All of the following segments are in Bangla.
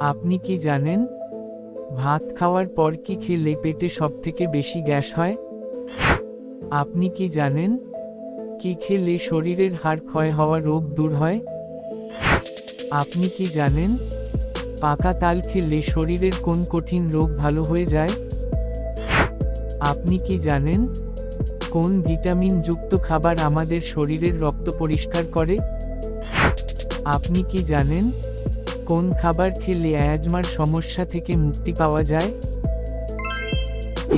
আপনি কি জানেন? ভাত খাওয়ার পর কি খেলে পেটে সবথেকে বেশি গ্যাস হয়? আপনি কি জানেন? কি খেলে শরীরের হাড় ক্ষয় হওয়া রোগ দূর হয়? আপনি কি জানেন? পাকা তাল খেলে শরীরের কোন কঠিন রোগ ভালো হয়ে যায়? আপনি কি জানেন? কোন ভিটামিন যুক্ত খাবার আমাদের শরীরের রক্ত পরিষ্কার করে? আপনি কি জানেন? কোন খাবার খেলে অ্যাজমার সমস্যা থেকে মুক্তি পাওয়া যায়?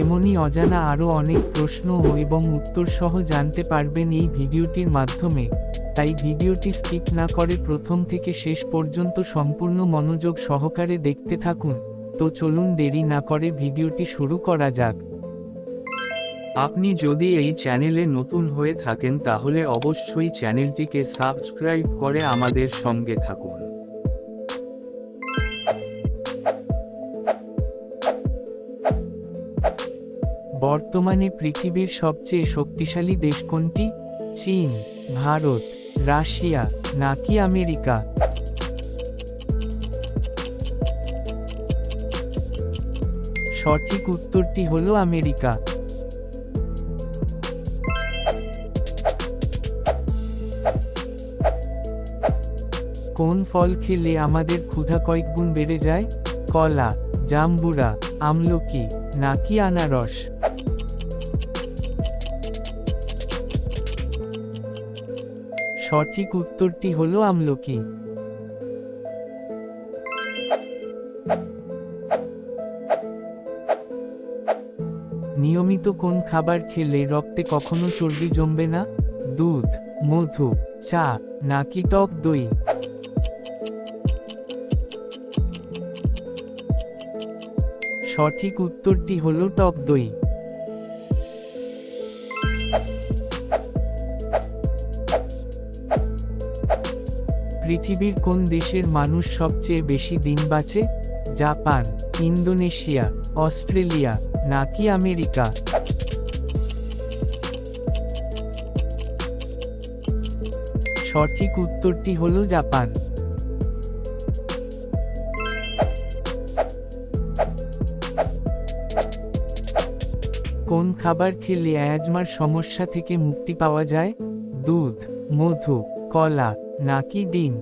এমনই অজানা আরও অনেক প্রশ্ন এবং উত্তর সহ জানতে পারবেন এই ভিডিওটির মাধ্যমে। তাই ভিডিওটি স্কিপ না করে প্রথম থেকে শেষ পর্যন্ত সম্পূর্ণ মনোযোগ সহকারে দেখতে থাকুন। তো চলুন দেরি না করে ভিডিওটি শুরু করা যাক। আপনি যদি এই চ্যানেলে নতুন হয়ে থাকেন তাহলে অবশ্যই চ্যানেলটিকে সাবস্ক্রাইব করে আমাদের সঙ্গে থাকুন। বর্তমানে পৃথিবীর সবচেয়ে শক্তিশালী দেশ কোনটি? চীন, ভারত, রাশিয়া, নাকি আমেরিকা? সঠিক উত্তরটি হল আমেরিকা। কোন ফল খেলে আমাদের ক্ষুধা কয়েক গুণ বেড়ে যায়? কলা, জাম্বুরা, আমলকি, নাকি আনারস? সঠিক উত্তরটি হলো আমলকি। নিয়মিত কোন খাবার খেলে রক্তে কখনো চর্বি জমবে না? দুধ, মধু, চা, নাকি টক দই? সঠিক উত্তরটি হলো টক দই। পৃথিবীর কোন দেশের মানুষ সবচেয়ে বেশি দিন বাঁচে? জাপান, ইন্দোনেশিয়া, অস্ট্রেলিয়া, নাকি আমেরিকা? সঠিক উত্তরটি হল জাপান। কোন খাবার খেলে অ্যাজমার সমস্যা থেকে মুক্তি পাওয়া যায়? দুধ, মধু কলা, নাকি ডিম?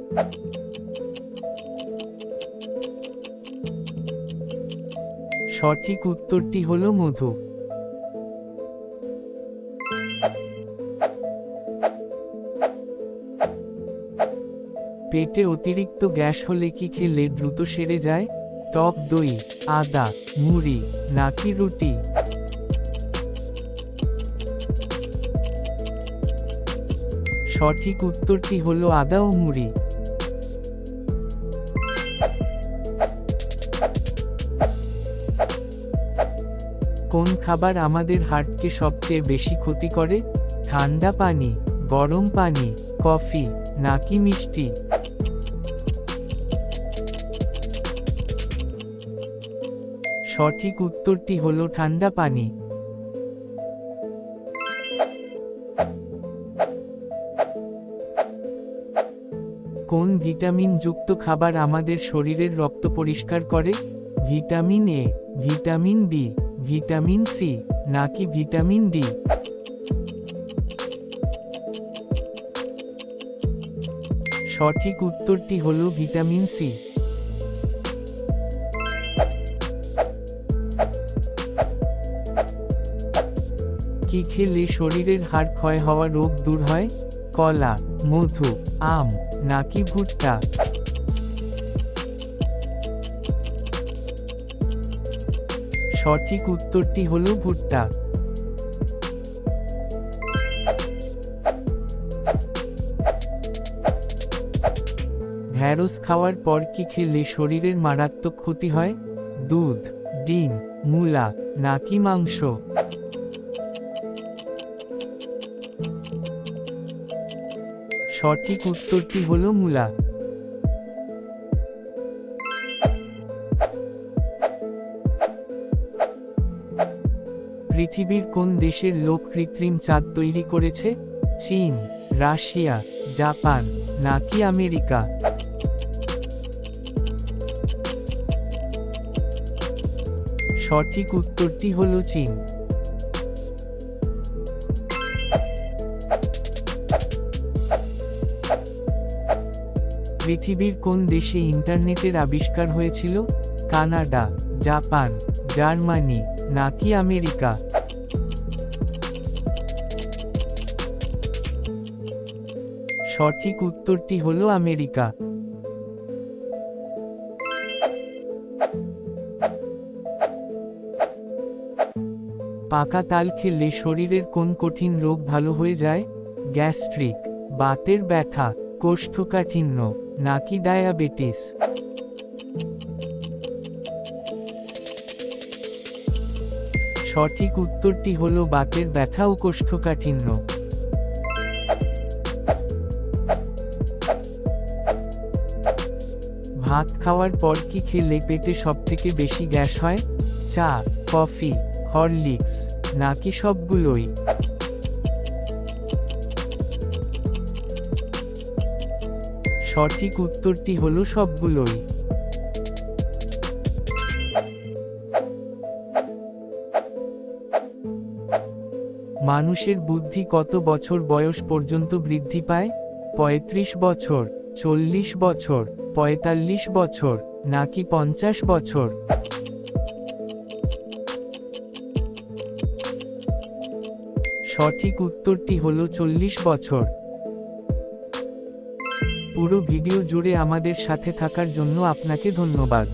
সঠিক উত্তরটি হল মধু। পেটে অতিরিক্ত গ্যাস হলে কি খেলে দ্রুত সেরে যায়? টক দই, আদা, মুড়ি, নাকি রুটি? সঠিক উত্তরটি হলো আদা ও মুড়ি। কোন খাবার আমাদের হার্টকে সবচেয়ে বেশি ক্ষতি করে? ঠান্ডা পানি, গরম পানি, কফি, নাকি মিষ্টি? সঠিক উত্তরটি হলো ঠান্ডা পানি। কোন ভিটামিন যুক্ত খাবার আমাদের শরীরের রক্ত পরিষ্কার করে? Vitamin A, vitamin B, vitamin C, নাকি ভিটামিন ডি? সঠিক উত্তরটি হলো ভিটামিন সি। কি খেলে শরীরের হাড় ক্ষয় হওয়া রোগ দূর হয়? কলা, মধু, আম। নাকি ভুট্টা? সঠিক উত্তরটি হল ভুট্টা। ঢ্যাঁড়স খাওয়ার পর কি খেলে শরীরের মারাত্মক ক্ষতি হয়? দুধ, ডিম, মূলা নাকি মাংস? সঠিক উত্তরটি হল মূলা। পৃথিবীর কোন দেশের লোক কৃত্রিম চাঁদ তৈরি করেছে? চীন, রাশিয়া, জাপান নাকি আমেরিকা? সঠিক উত্তরটি হল চীন। পৃথিবীর কোন দেশে ইন্টারনেটের আবিষ্কার হয়েছিল? কানাডা, জাপান, জার্মানি, নাকি আমেরিকা? সঠিক উত্তরটি হলো আমেরিকা। পাকা তাল খেলে শরীরের কোন কঠিন রোগ ভালো হয়ে যায়? গ্যাস্ট্রিক, বাতের ব্যথা, কোষ্ঠকাঠিন্য। নাকি ডায়াবেটিস? সঠিক উত্তরটি হল বাতের ব্যথা ও কোষ্ঠকাঠিন্য। ভাত খাওয়ার পর কি খেলে পেটে সবথেকে বেশি গ্যাস হয়? চা, কফি, হরলিক্স, নাকি সবগুলোই? সঠিক উত্তরটি হলো সবগুলোই। মানুষের বুদ্ধি কত বছর বয়স পর্যন্ত বৃদ্ধি পায়? পঁয়ত্রিশ বছর, চল্লিশ বছর, পঁয়তাল্লিশ বছর, নাকি পঞ্চাশ বছর? সঠিক উত্তরটি হলো চল্লিশ বছর। পুরো ভিডিও জুড়ে আমাদের সাথে থাকার জন্য আপনাকে ধন্যবাদ।